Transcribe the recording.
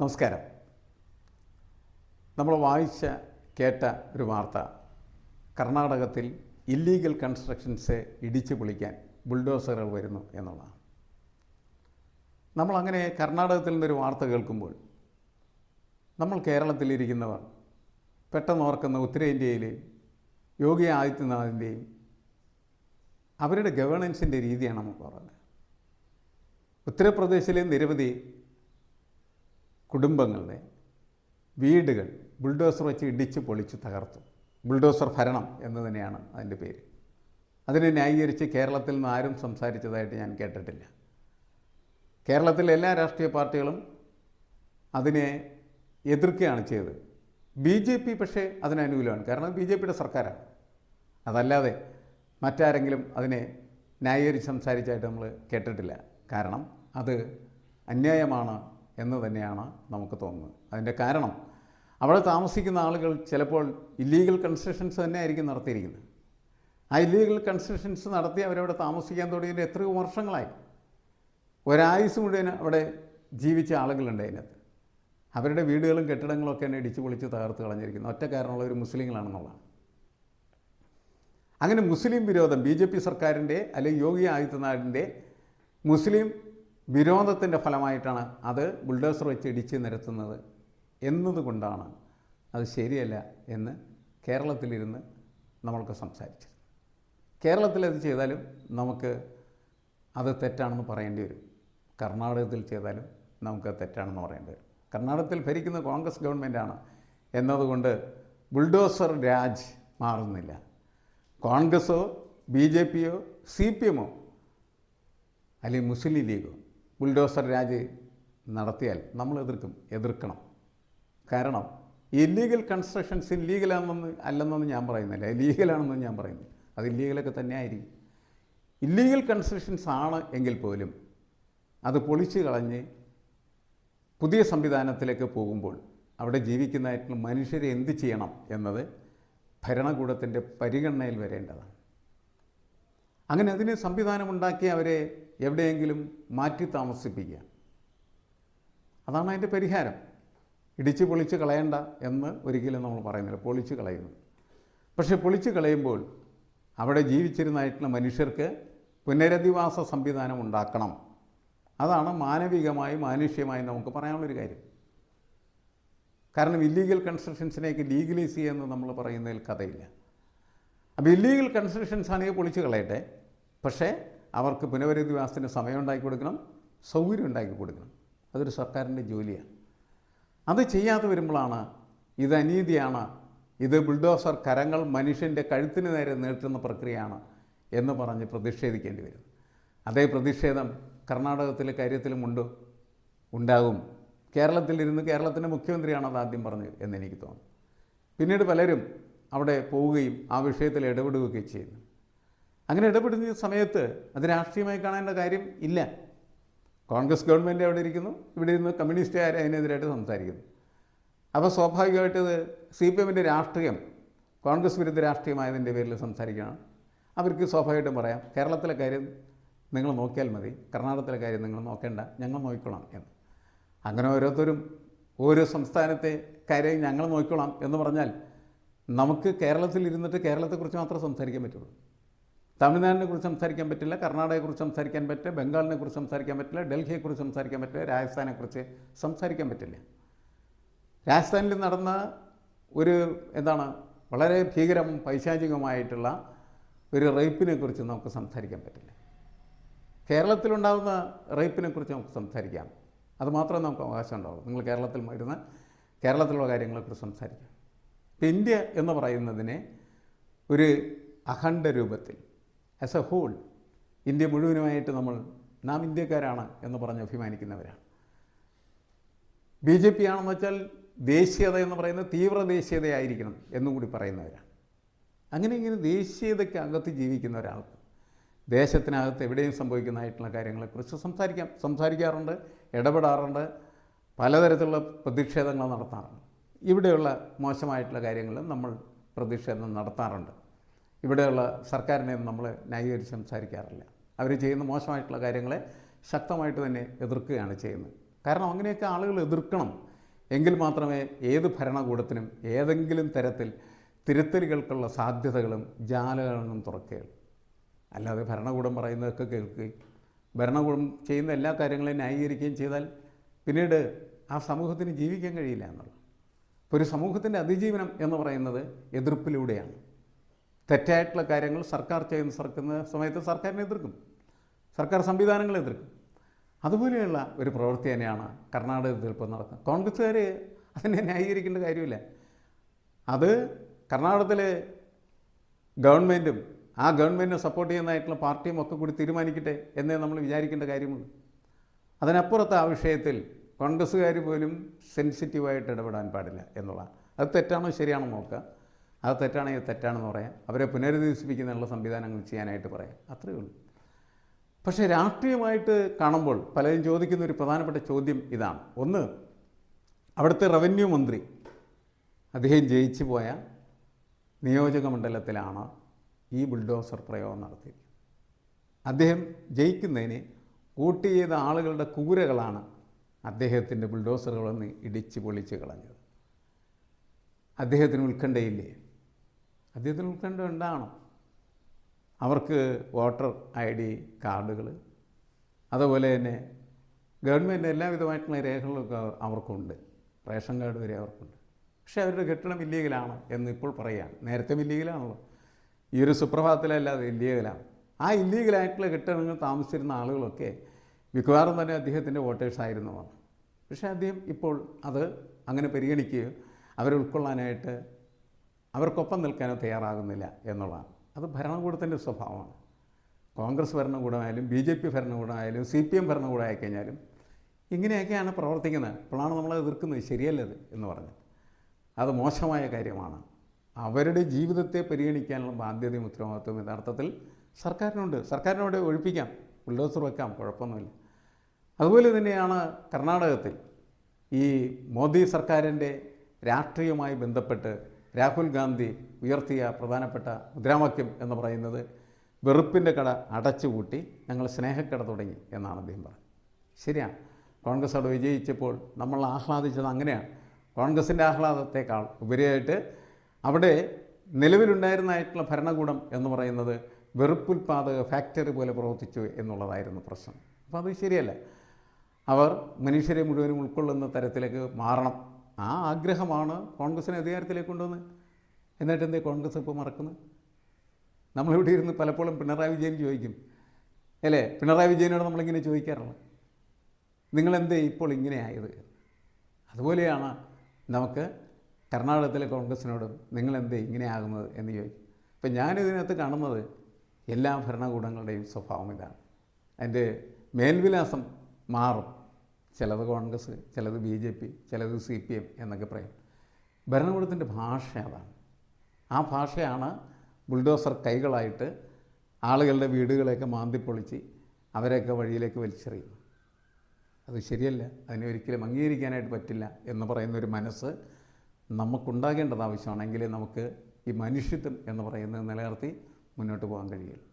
നമസ്കാരം. നമ്മൾ വായിച്ച കേട്ട ഒരു വാർത്ത കർണാടകത്തിൽ ഇല്ലീഗൽ കൺസ്ട്രക്ഷൻസ് ഇടിച്ചു പൊളിക്കാൻ ബുൾഡോസറുകൾ വരുന്നു എന്നുള്ളതാണ്. നമ്മളങ്ങനെ കർണാടകത്തിൽ നിന്നൊരു വാർത്ത കേൾക്കുമ്പോൾ നമ്മൾ കേരളത്തിലിരിക്കുന്നവർ പെട്ടെന്ന് ഓർക്കുന്ന ഉത്തരേന്ത്യയിലെയും യോഗി ആദിത്യനാഥിന്റെയും അവരുടെ ഗവേണൻസിന്റെ രീതിയാണ് നമുക്ക് പറയുന്നത് ഉത്തർപ്രദേശിലെ നിരവധി കുടുംബങ്ങളുടെ വീടുകൾ ബുൾഡോസർ വെച്ച് ഇടിച്ച് പൊളിച്ച് തകർത്തു. ബുൾഡോസർ ഭരണം എന്ന് തന്നെയാണ് അതിന്റെ പേര്. അതിനെ ന്യായീകരിച്ച് കേരളത്തിൽ നിന്ന് ആരും സംസാരിച്ചതായിട്ട് ഞാൻ കേട്ടിട്ടില്ല. കേരളത്തിലെ എല്ലാ രാഷ്ട്രീയ പാർട്ടികളും അതിനെ എതിർക്കുകയാണ് ചെയ്തത്. ബി ജെ പി പക്ഷേ അതിനനുകൂലമാണ് കാരണം ബി ജെ പിയുടെ സർക്കാരാണ്. അതല്ലാതെ മറ്റാരെങ്കിലും അതിനെ ന്യായീകരിച്ച് സംസാരിച്ചായിട്ട് നമ്മൾ കേട്ടിട്ടില്ല. കാരണം അത് അന്യായമാണ് എന്ന് തന്നെയാണ് നമുക്ക് തോന്നുന്നത്. അതിന്റെ കാരണം അവിടെ താമസിക്കുന്ന ആളുകൾ ചിലപ്പോൾ ഇല്ലീഗൽ കൺസ്ട്രക്ഷൻസ് തന്നെ ആയിരിക്കും നടത്തിയിരിക്കുന്നത്. ആ ഇല്ലീഗൽ കൺസ്ട്രക്ഷൻസ് നടത്തി അവരവിടെ താമസിക്കാൻ തുടങ്ങിയിട്ട് എത്രയോ വർഷങ്ങളായി. ഒരായുസ് മുഴുവൻ അവിടെ ജീവിച്ച ആളുകളുണ്ട് അതിനകത്ത്. അവരുടെ വീടുകളും കെട്ടിടങ്ങളും ഒക്കെ തന്നെ ഇടിച്ചു പൊളിച്ച് തകർത്ത് കളഞ്ഞിരിക്കുന്നു. ഒറ്റ കാരണമുള്ള ഒരു മുസ്ലിങ്ങളാണെന്നുള്ളതാണ്. അങ്ങനെ മുസ്ലിം വിരോധം ബി ജെ പി സർക്കാരിന്റെ അല്ലെങ്കിൽ യോഗി ആദിത്യനാഥിന്റെ മുസ്ലിം വിരോധത്തിന്റെ ഫലമായിട്ടാണ് അത് ബുൾഡോസർ വെച്ച് ഇടിച്ച് നിരത്തുന്നത് എന്നതുകൊണ്ടാണ് അത് ശരിയല്ല എന്ന് കേരളത്തിലിരുന്ന് നമ്മൾക്ക് സംസാരിച്ചത്. കേരളത്തിൽ അത് ചെയ്താലും നമുക്ക് അത് തെറ്റാണെന്ന് പറയേണ്ടി വരും. കർണാടകത്തിൽ ചെയ്താലും നമുക്ക് തെറ്റാണെന്ന് പറയേണ്ടി വരും. കർണാടകത്തിൽ ഭരിക്കുന്ന കോൺഗ്രസ് ഗവൺമെന്റാണ് എന്നതുകൊണ്ട് ബുൾഡോസർ രാജ് മാറുന്നില്ല. കോൺഗ്രസോ ബി ജെ പിയോ സി പി എമ്മോ അല്ലെങ്കിൽ മുസ്ലിം ലീഗോ ബുൾഡോസർ രാജ് നടത്തിയാൽ നമ്മൾ എതിർക്കും എതിർക്കണം. കാരണം ഇല്ലീഗൽ കൺസ്ട്രക്ഷൻസ് ഇല്ലീഗലാണെന്ന് അല്ലെന്നൊന്നും ഞാൻ പറയുന്നില്ല. ലീഗലാണെന്നും ഞാൻ പറയുന്നു അത് ഇല്ലീഗലൊക്കെ തന്നെ ആയിരിക്കും ഇല്ലീഗൽ കൺസ്ട്രക്ഷൻസ് ആണ് എങ്കിൽ പോലും അത് പൊളിച്ചു കളഞ്ഞ് പുതിയ സംവിധാനത്തിലേക്ക് പോകുമ്പോൾ അവിടെ ജീവിക്കുന്നതായിട്ടുള്ള മനുഷ്യരെ എന്ത് ചെയ്യണം എന്നത് ഭരണകൂടത്തിന്റെ പരിഗണനയിൽ വരേണ്ടതാണ്. അങ്ങനെ അതിന് സംവിധാനമുണ്ടാക്കി അവരെ എവിടെയെങ്കിലും മാറ്റി താമസിപ്പിക്കുക. അതാണ് അതിന്റെ പരിഹാരം. ഇടിച്ച് പൊളിച്ച് കളയണ്ട എന്ന് ഒരിക്കലും നമ്മൾ പറയുന്നില്ല. പൊളിച്ച് കളയുന്നു. പക്ഷെ പൊളിച്ച് കളയുമ്പോൾ അവിടെ ജീവിച്ചിരുന്നതായിട്ടുള്ള മനുഷ്യർക്ക് പുനരധിവാസ സംവിധാനം ഉണ്ടാക്കണം. അതാണ് മാനവികമായി മാനുഷ്യമായി നമുക്ക് പറയാനുള്ളൊരു കാര്യം. കാരണം ഇല്ലീഗൽ കൺസ്ട്രക്ഷൻസിനെയൊക്കെ ലീഗലൈസ് ചെയ്യുമെന്ന് നമ്മൾ പറയുന്നതിൽ കഥയില്ല. അപ്പോൾ ഇല്ലീഗൽ കൺസ്ട്രക്ഷൻസ് ആണെങ്കിൽ പൊളിച്ച് കളയട്ടെ. പക്ഷേ അവർക്ക് പുനരധിവാസത്തിന് സമയം ഉണ്ടാക്കി കൊടുക്കണം സൗകര്യം ഉണ്ടാക്കി കൊടുക്കണം. അതൊരു സർക്കാരിന്റെ ജോലിയാണ്. അത് ചെയ്യാതെ വരുമ്പോഴാണ് ഇത് അനീതിയാണ്. ഇത് ബുൾഡോസർ കരങ്ങൾ മനുഷ്യന്റെ കഴുത്തിന് നേരെ നീട്ടുന്ന പ്രക്രിയയാണ് എന്ന് പറഞ്ഞ് പ്രതിഷേധിക്കേണ്ടി വരും. അതേ പ്രതിഷേധം കർണാടകത്തിലെ കാര്യത്തിലും ഉണ്ട് ഉണ്ടാകും. കേരളത്തിലിരുന്ന് കേരളത്തിന്റെ മുഖ്യമന്ത്രിയാണ് അത് ആദ്യം പറഞ്ഞത് എന്നെനിക്ക് തോന്നുന്നു. പിന്നീട് പലരും അവിടെ പോവുകയും ആ വിഷയത്തിൽ ഇടപെടുകയൊക്കെ ചെയ്യുന്നു. അങ്ങനെ ഇടപെടുന്ന സമയത്ത് അത് രാഷ്ട്രീയമായി കാണേണ്ട കാര്യം ഇല്ല. കോൺഗ്രസ് ഗവൺമെന്റ് അവിടെ ഇരിക്കുന്നു ഇവിടെ ഇരുന്ന് കമ്മ്യൂണിസ്റ്റുകാർ അതിനെതിരായിട്ട് സംസാരിക്കുന്നു. അപ്പോൾ സ്വാഭാവികമായിട്ട് ഇത് സി പി എമ്മിന്റെ രാഷ്ട്രീയം കോൺഗ്രസ് വിരുദ്ധ രാഷ്ട്രീയമായതിന്റെ പേരിൽ സംസാരിക്കുകയാണ് അവർക്ക് സ്വാഭാവികമായിട്ടും പറയാം കേരളത്തിലെ കാര്യം നിങ്ങൾ നോക്കിയാൽ മതി കർണാടകത്തിലെ കാര്യം നിങ്ങൾ നോക്കേണ്ട ഞങ്ങൾ നോക്കിക്കോളാം എന്ന്. അങ്ങനെ ഓരോരുത്തരും ഓരോ സംസ്ഥാനത്തെ കാര്യം ഞങ്ങൾ നോക്കിക്കോളാം എന്ന് പറഞ്ഞാൽ നമുക്ക് കേരളത്തിൽ ഇരുന്നിട്ട് കേരളത്തെക്കുറിച്ച് മാത്രമേ സംസാരിക്കാൻ പറ്റുള്ളൂ. തമിഴ്നാടിനെ കുറിച്ച് സംസാരിക്കാൻ പറ്റില്ല കർണാടകയെ കുറിച്ച് സംസാരിക്കാൻ പറ്റില്ല ബംഗാളിനെ കുറിച്ച് സംസാരിക്കാൻ പറ്റില്ല ഡൽഹിയെ കുറിച്ച് സംസാരിക്കാൻ പറ്റില്ല രാജസ്ഥാനെ കുറിച്ച് സംസാരിക്കാൻ പറ്റില്ല. രാജസ്ഥാനിൽ നടന്ന ഒരു എന്താണ് വളരെ ഭീകരം പൈശാചികമായിട്ടുള്ള ഒരു റേപ്പിനെ കുറിച്ച് നമുക്ക് സംസാരിക്കാൻ പറ്റില്ല. കേരളത്തിലുണ്ടാകുന്ന റേപ്പിനെ കുറിച്ച് നമുക്ക് സംസാരിക്കാം. അതുമാത്രമേ നമുക്ക് അവകാശം ഉണ്ടാവുള്ളൂ. നിങ്ങൾ കേരളത്തിൽ ഇരുന്ന് കേരളത്തിലുള്ള കാര്യങ്ങളെക്കുറിച്ച് സംസാരിക്കാം. ഇന്ത്യ എന്ന് പറയുന്നതിനെ ഒരു അഖണ്ഡ രൂപത്തിൽ ആസ് എ ഹോൾ ഇന്ത്യ മുഴുവനുമായിട്ട് നമ്മൾ നാം ഇന്ത്യക്കാരാണ് എന്ന് പറഞ്ഞ് അഭിമാനിക്കുന്നവരാണ്. ബി ജെ പി ആണെന്ന് വെച്ചാൽ ദേശീയത എന്ന് പറയുന്നത് തീവ്ര ദേശീയതയായിരിക്കണം എന്നും കൂടി പറയുന്നവരാണ്. അങ്ങനെ ഇങ്ങനെ ദേശീയതയ്ക്ക് അകത്ത് ജീവിക്കുന്ന ഒരാൾക്ക് ദേശത്തിനകത്ത് എവിടെയും സംഭവിക്കുന്നതായിട്ടുള്ള കാര്യങ്ങളെക്കുറിച്ച് സംസാരിക്കാം. സംസാരിക്കാറുണ്ട് ഇടപെടാറുണ്ട് പലതരത്തിലുള്ള പ്രതിഷേധങ്ങൾ നടത്താറുണ്ട്. ഇവിടെയുള്ള മോശമായിട്ടുള്ള കാര്യങ്ങളും നമ്മൾ പ്രതിഷേധം നടത്താറുണ്ട്. ഇവിടെയുള്ള സർക്കാരിനെ നമ്മൾ ന്യായീകരിച്ച് സംസാരിക്കാറില്ല. അവർ ചെയ്യുന്ന മോശമായിട്ടുള്ള കാര്യങ്ങളെ ശക്തമായിട്ട് തന്നെ എതിർക്കുകയാണ് ചെയ്യുന്നത്. കാരണം അങ്ങനെയൊക്കെ ആളുകൾ എതിർക്കണം. എങ്കിൽ മാത്രമേ ഏത് ഭരണകൂടത്തിനും ഏതെങ്കിലും തരത്തിൽ തിരുത്തലുകൾക്കുള്ള സാധ്യതകളും ജാലകങ്ങളും തുറക്കുകയുള്ളൂ. അല്ലാതെ ഭരണകൂടം പറയുന്നതൊക്കെ കേൾക്കുകയും ഭരണകൂടം ചെയ്യുന്ന എല്ലാ കാര്യങ്ങളെയും ന്യായീകരിക്കുകയും ചെയ്താൽ പിന്നീട് ആ സമൂഹത്തിന് ജീവിക്കാൻ കഴിയില്ല എന്നുള്ളത്. ഇപ്പോൾ ഒരു സമൂഹത്തിന്റെ അതിജീവനം എന്ന് പറയുന്നത് എതിർപ്പിലൂടെയാണ്. തെറ്റായിട്ടുള്ള കാര്യങ്ങൾ സർക്കാർ ചെയ്യുന്ന സർക്കുന്ന സമയത്ത് സർക്കാരിനെ എതിർക്കും. സർക്കാർ സംവിധാനങ്ങളെ എതിർക്കും. അതുപോലെയുള്ള ഒരു പ്രവൃത്തി തന്നെയാണ് കർണാടകത്തിൽ ഇപ്പോൾ നടക്കുന്നത്. കോൺഗ്രസ്സുകാർ അതിനെ ന്യായീകരിക്കേണ്ട കാര്യമില്ല. അത് കർണാടകത്തിലെ ഗവൺമെന്റും ആ ഗവൺമെന്റിനെ സപ്പോർട്ട് ചെയ്യുന്നതായിട്ടുള്ള പാർട്ടിയും ഒക്കെ കൂടി തീരുമാനിക്കട്ടെ എന്നേ നമ്മൾ വിചാരിക്കേണ്ട കാര്യമുള്ളൂ. അതിനപ്പുറത്ത് ആ വിഷയത്തിൽ കോൺഗ്രസ്സുകാർ പോലും സെൻസിറ്റീവായിട്ട് ഇടപെടാൻ പാടില്ല എന്നുള്ളതാണ്. അത് തെറ്റാണോ ശരിയാണോ നോക്കുക. അത് തെറ്റാണെങ്കിൽ തെറ്റാണെന്ന് പറയാം. അവരെ പുനരധിവസിപ്പിക്കുന്നതിനുള്ള സംവിധാനങ്ങൾ ചെയ്യാനായിട്ട് പറയാം. അത്രയേ ഉള്ളൂ. പക്ഷേ രാഷ്ട്രീയമായിട്ട് കാണുമ്പോൾ പലരും ചോദിക്കുന്ന ഒരു പ്രധാനപ്പെട്ട ചോദ്യം ഇതാണ്. ഒന്ന് അവിടുത്തെ റവന്യൂ മന്ത്രി അദ്ദേഹം ജയിച്ചു പോയ നിയോജക മണ്ഡലത്തിലാണ് ഈ ബുൾഡോസർ പ്രയോഗം നടത്തിയത് അദ്ദേഹം ജയിക്കുന്നതിന് വോട്ട് ചെയ്ത ആളുകളുടെ കൂരകളാണ് അദ്ദേഹത്തിന്റെ ബുൾഡോസറുകളൊന്ന് ഇടിച്ച് പൊളിച്ച് കളഞ്ഞത്. അദ്ദേഹത്തിന് ഉത്കണ്ഠയില്ലേ? അദ്ദേഹത്തിന് ഉത്കണ്ഠ ഉണ്ടാകണം അവർക്ക് വോട്ടർ ഐ ഡി കാർഡുകൾ അതുപോലെ തന്നെ ഗവൺമെന്റ് എല്ലാവിധമായിട്ടുള്ള രേഖകളൊക്കെ അവർക്കുണ്ട്. റേഷൻ കാർഡ് വരെ അവർക്കുണ്ട്. പക്ഷേ അവരുടെ കെട്ടിടം ഇല്ലീഗലാണ് എന്ന് ഇപ്പോൾ പറയുക നേരത്തെ ഇല്ലീഗലാണല്ലോ. ഈ ഒരു സുപ്രഭാതത്തിലല്ലാതെ ഇല്ലീഗലാണ്. ആ ഇല്ലീഗലായിട്ടുള്ള കെട്ടിടങ്ങൾ താമസിച്ചിരുന്ന ആളുകളൊക്കെ മിക്കവാറും തന്നെ അദ്ദേഹത്തിന്റെ വോട്ടേഴ്സായിരുന്നു. പക്ഷേ അദ്ദേഹം ഇപ്പോൾ അത് അങ്ങനെ പരിഗണിക്കുകയോ അവരെ ഉൾക്കൊള്ളാനായിട്ട് അവർക്കൊപ്പം നിൽക്കാനോ തയ്യാറാകുന്നില്ല എന്നുള്ളതാണ്. അത് ഭരണകൂടത്തിന്റെ സ്വഭാവമാണ്. കോൺഗ്രസ് ഭരണകൂടമായാലും ബി ജെ പി ഭരണകൂടമായാലും സി പി എം ഭരണകൂടമായി കഴിഞ്ഞാലും ഇങ്ങനെയൊക്കെയാണ് പ്രവർത്തിക്കുന്നത്. അപ്പോഴാണ് നമ്മൾ എതിർക്കുന്നത്. ശരിയല്ലത് എന്ന് പറഞ്ഞ്. അത് മോശമായ കാര്യമാണ്. അവരുടെ ജീവിതത്തെ പരിഗണിക്കാനുള്ള ബാധ്യതയും ഉത്തരവാദിത്വവും യഥാർത്ഥത്തിൽ സർക്കാരിനുണ്ട്. സർക്കാരിനോട് ഒഴിപ്പിക്കാം. ബുൾഡോസർ വെക്കാം. കുഴപ്പമൊന്നുമില്ല. അതുപോലെ തന്നെയാണ് കർണാടകത്തിൽ ഈ മോദി സർക്കാരിന്റെ രാഷ്ട്രീയവുമായി ബന്ധപ്പെട്ട് രാഹുൽ ഗാന്ധി ഉയർത്തിയ പ്രധാനപ്പെട്ട മുദ്രാവാക്യം എന്ന് പറയുന്നത് വെറുപ്പിന്റെ കട അടച്ചുപൂട്ടി ഞങ്ങൾ സ്നേഹക്കട തുടങ്ങി എന്നാണ് അദ്ദേഹം പറഞ്ഞത്. ശരിയാണ് കോൺഗ്രസ് അവിടെ വിജയിച്ചപ്പോൾ നമ്മൾ ആഹ്ലാദിച്ചത് അങ്ങനെയാണ്. കോൺഗ്രസിന്റെ ആഹ്ലാദത്തെക്കാൾ ഉപരിയായിട്ട് അവിടെ നിലവിലുണ്ടായിരുന്നതായിട്ടുള്ള ഭരണകൂടം എന്ന് പറയുന്നത് വെറുപ്പുൽപാദക ഫാക്ടറി പോലെ പ്രവർത്തിച്ചു എന്നുള്ളതായിരുന്നു പ്രശ്നം. അപ്പോൾ അത് ശരിയല്ല. അവർ മനുഷ്യരെ മുഴുവനും ഉൾക്കൊള്ളുന്ന തരത്തിലേക്ക് മാറണം ആ ആഗ്രഹമാണ് കോൺഗ്രസിനെ അധികാരത്തിലേക്ക് കൊണ്ടുവന്ന്. എന്നിട്ട് എന്തേ കോൺഗ്രസ് ഇപ്പോൾ മറക്കുന്നത്? നമ്മളിവിടെ ഇരുന്ന് പലപ്പോഴും പിണറായി വിജയൻ ചോദിക്കും. അല്ലേ? പിണറായി വിജയനോട് നമ്മളിങ്ങനെ ചോദിക്കാറുള്ളത്. നിങ്ങളെന്തേ ഇപ്പോൾ ഇങ്ങനെ ആയത്? അതുപോലെയാണ് നമുക്ക് കർണാടകത്തിലെ കോൺഗ്രസിനോടും നിങ്ങളെന്തേ ഇങ്ങനെ ആകുന്നത് എന്ന് ചോദിക്കും. ഇപ്പം ഞാനിതിനകത്ത് കാണുന്നത് എല്ലാ ഭരണകൂടങ്ങളുടെയും സ്വഭാവം ഇതാണ്. അതിന്റെ മേൽവിലാസം മാറും. ചിലത് കോൺഗ്രസ് ചിലത് ബി ജെ പി ചിലത് സി പി എം എന്നൊക്കെ പറയും. ഭരണകൂടത്തിന്റെ ഭാഷ അതാണ്. ആ ഭാഷയാണ് ബുൾഡോസർ കൈകളായിട്ട് ആളുകളുടെ വീടുകളെയൊക്കെ മാന്തിപ്പൊളിച്ച് അവരെയൊക്കെ വഴിയിലേക്ക് വലിച്ചെറിയുന്നു അത് ശരിയല്ല. അതിനെ ഒരിക്കലും അംഗീകരിക്കാനായിട്ട് പറ്റില്ല എന്ന് പറയുന്ന ഒരു മനസ്സ് നമുക്കുണ്ടാകേണ്ടത് ആവശ്യമാണെങ്കിൽ നമുക്ക് ഈ മനുഷ്യത്വം എന്ന് പറയുന്നത് നിലനിർത്തി മുന്നോട്ട് പോകാൻ കഴിയുള്ളൂ.